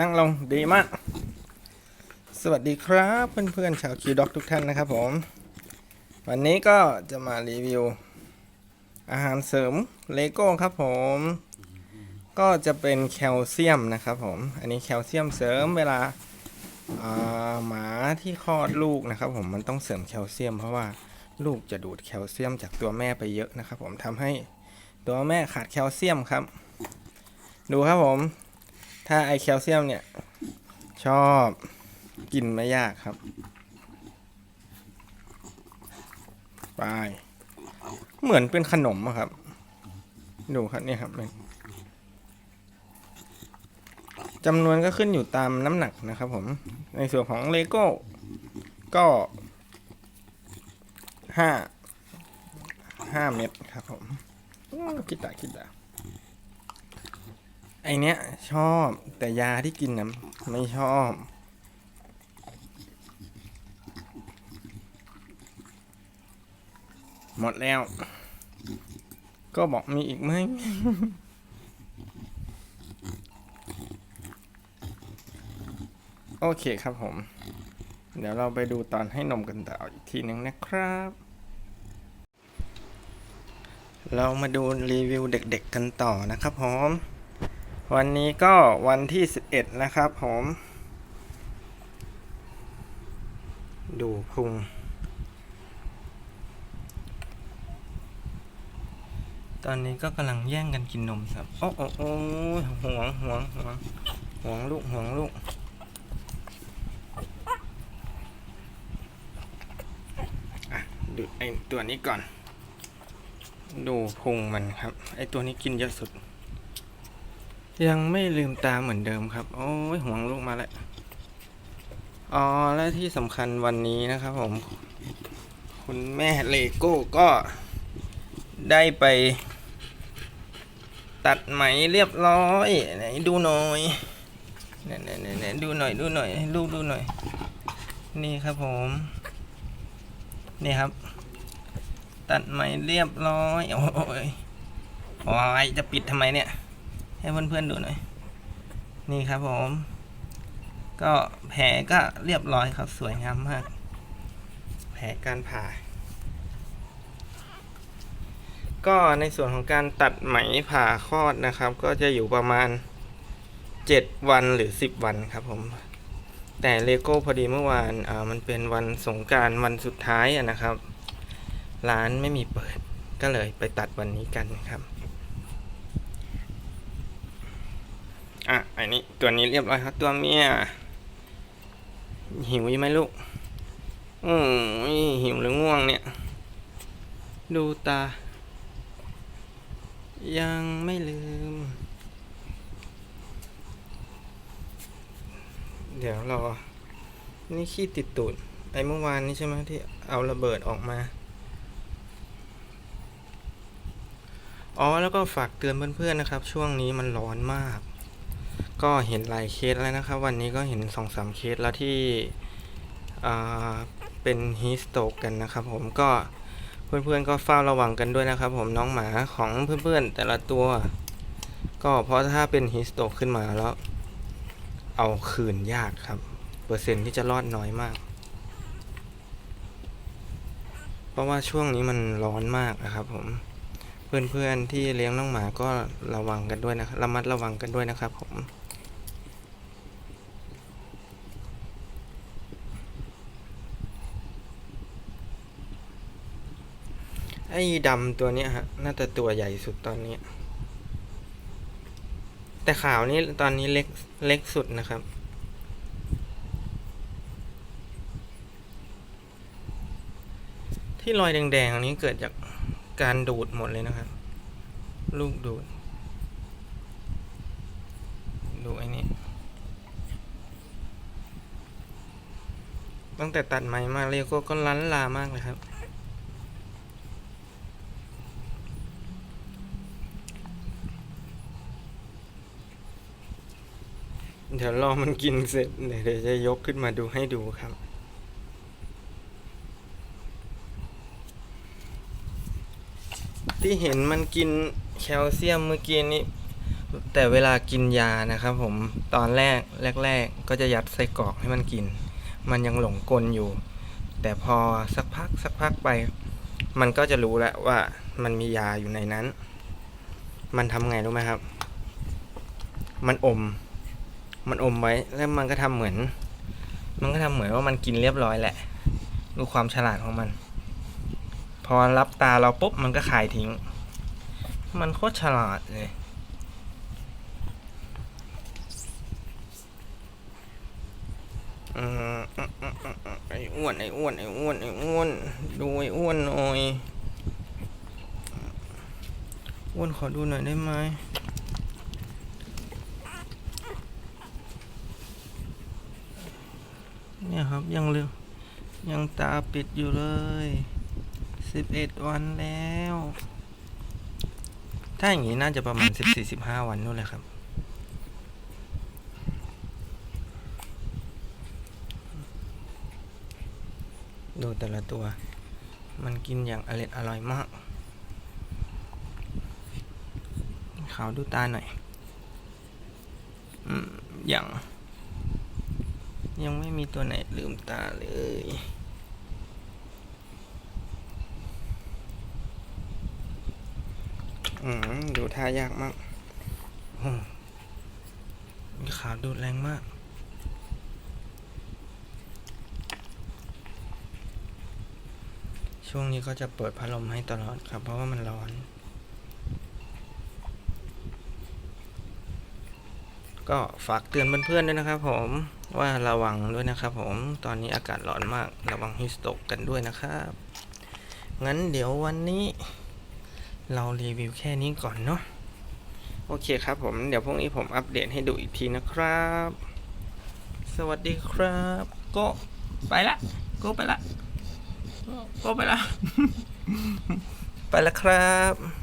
นั่งลงดีมาก สวัสดีครับเพื่อนๆชาวคิวด็อกทุกท่านนะครับผม วันนี้ก็จะมารีวิว อาหารเสริมเลโก้ครับผม ก็จะเป็นแคลเซียมนะครับผม อันนี้แคลเซียมเสริมเวลาอ่าหมาที่คลอดลูกนะครับผมมันต้องเสริมแคลเซียม เพราะว่าลูกจะดูดแคลเซียมจากตัวแม่ไปเยอะนะครับผมทำให้ตัวแม่ขาดแคลเซียมครับ ดูครับผม ถ้าไอแคลเซียมเนี่ย ชอบกินไม่ยากครับ ไป เหมือนเป็นขนมอะครับ ดูครับเนี่ยครับจำนวนก็ขึ้นอยู่ตามน้ำหนักนะครับผม ในส่วนของเลโก้ ก็ห้าห้าเม็ดครับผมอืมคิดตาคิดตา ไอเนี้ยชอบแต่ยาที่กินนะไม่ชอบ หมดแล้ว ก็บอกมีอีกไหมโอเคครับผม เดี๋ยวเราไปดูตอนให้นมกันต่ออีกทีหนึ่งนะครับ เรามาดูรีวิวเด็กๆกันต่อนะครับผม วันนี้ก็วันที่ 11 นะครับผม ดูพุง ตอนนี้ก็กำลังแย่งกันกินนมครับ โอ้โอ้โอ้ยหวงห่วงห่วงห่วงลูกห่วงลูก อะ ดูไอตัวนี้ก่อน ดูพุงมันครับ ไอตัวนี้กินเยอะสุด ยังไม่ลืมตาเหมือนเดิมครับ โอ้ยห่วงลูกมาแล้วอ๋อและที่สำคัญวันนี้นะครับผม คุณแม่เลโก้ก็ได้ไป ตัดไหมเรียบร้อยไหนดูหน่อยไหนไหนไหนดูหน่อยดูหน่อยให้ลูกดูหน่อย นี่ครับผม นี่ครับ ตัดไหมเรียบร้อยโอ้ยโอ้ยจะปิดทำไมเนี่ย ให้เพื่อนๆดูหน่อย นี่ครับผม ก็แผลก็เรียบร้อยครับสวยงามมาก แผลการผ่า ก็ในส่วนของการตัดไหมผ่าคลอดนะครับ ก็จะอยู่ประมาณ 7 วันหรือ 10 วันครับผม แต่เลโก้พอดีเมื่อวานอ่ามันเป็นวันสงการวันสุดท้ายนะครับ ร้านไม่มีเปิดก็เลยไปตัดวันนี้กันครับ อะ อันนี้ตัวนี้เรียบร้อยครับ ตัวเมีย หิวยังไหมลูก อืมหิวหรือง่วงเนี่ย ดูตา ยังไม่ลืม เดี๋ยวรอ นี่ขี้ติดตูด ไอ้เมื่อวานนี้ใช่ไหมที่เอาระเบิดออกมาอ๋อ แล้วก็ฝากเตือนเพื่อนๆนะครับ ช่วงนี้มันร้อนมาก ก็เห็นหลายเคสแล้วนะครับ วันนี้ก็เห็นสองสามเคสแล้วที่เป็นฮีสโตกกันนะครับผมก็เพื่อนๆก็เฝ้าระวังกันด้วยนะครับ ผมน้องหมาของเพื่อนๆแต่ละตัว ก็เพราะถ้าเป็นฮีสโตกขึ้นมาแล้ว เอาคืนยากครับ เปอร์เซ็นต์ที่จะรอดน้อยมาก เพราะว่าช่วงนี้มันร้อนมากนะครับ ผมเพื่อนๆที่เลี้ยงน้องหมาก็ระวังกันด้วยนะครับระมัดระวังกันด้วยนะครับผม ไอ้ดำตัวเนี้ยฮะ น่าจะตัวใหญ่สุดตอนนี้ แต่ขาวนี่ตอนนี้เล็กเล็กสุดนะครับ ที่รอยแดงๆอันนี้เกิดจากการดูดหมดเลยนะครับ ลูกดูด ดูไอ้นี่ตั้งแต่ตัดไหมมาเรียก็ก็ล้านลามากเลยครับ เดี๋ยวรอมันกินเสร็จเดี๋ยวเดี๋ยวจะยกขึ้นมาดูให้ดูครับ ที่เห็นมันกินแคลเซียมเมื่อกี้นี้ แต่เวลากินยานะครับผมตอนแรกแรก ๆ ก็จะยัดไส้กรอกให้มันกิน มันยังหลงกลอยู่ แต่พอสักพักสักพักไป มันก็จะรู้แล้วว่ามันมียาอยู่ในนั้น มันทำไงรู้ไหมครับ มันอม มันอมไว้แล้วมันก็ทำเหมือน มันก็ทำเหมือนว่ามันกินเรียบร้อยแหละ ดูความฉลาดของมัน พอรับตาเราปุ๊บมันก็คายทิ้ง มันโคตรฉลาดเลยอืมอืมอืมอืมอืมไอ้อ้วนไอ้อ้วนไอ้อ้วนไอ้อ้วนดูไอ้อ้วนหน่อยอ้วนขอดูหน่อยได้ไหม เนี่ยครับยังเลือยังตาปิดอยู่เลยสิบเอ็ดวันแล้ว ถ้าอย่างนี้น่าจะประมาณสิบสี่สิบห้าวันนู่นเลยครับ ดูแต่ละตัว มันกินอย่างอร่อยอร่อยมาก ขาวดูตาหน่อย อืม อยัง ยังไม่มีตัวไหนลืมตาเลยอืมดูท่ายากมากโอ้มีขาวดูดแรงมาก ช่วงนี้ก็จะเปิดพัดลมให้ตลอดครับ เพราะว่ามันร้อน ก็ฝากเตือนเพื่อนๆด้วยนะครับผม ว่าระวังด้วยนะครับผมตอนนี้อากาศร้อนมากระวังฮิสโตกกันด้วยนะครับงั้นเดี๋ยววันนี้ เรารีวิวแค่นี้ก่อนเนาะโอเคครับผมเดี๋ยวพรุ่งนี้ผมอัปเดตให้ดูอีกทีนะครับ สวัสดีครับก็ไปละก็ไปละก็ไปละ ไปล้วครับ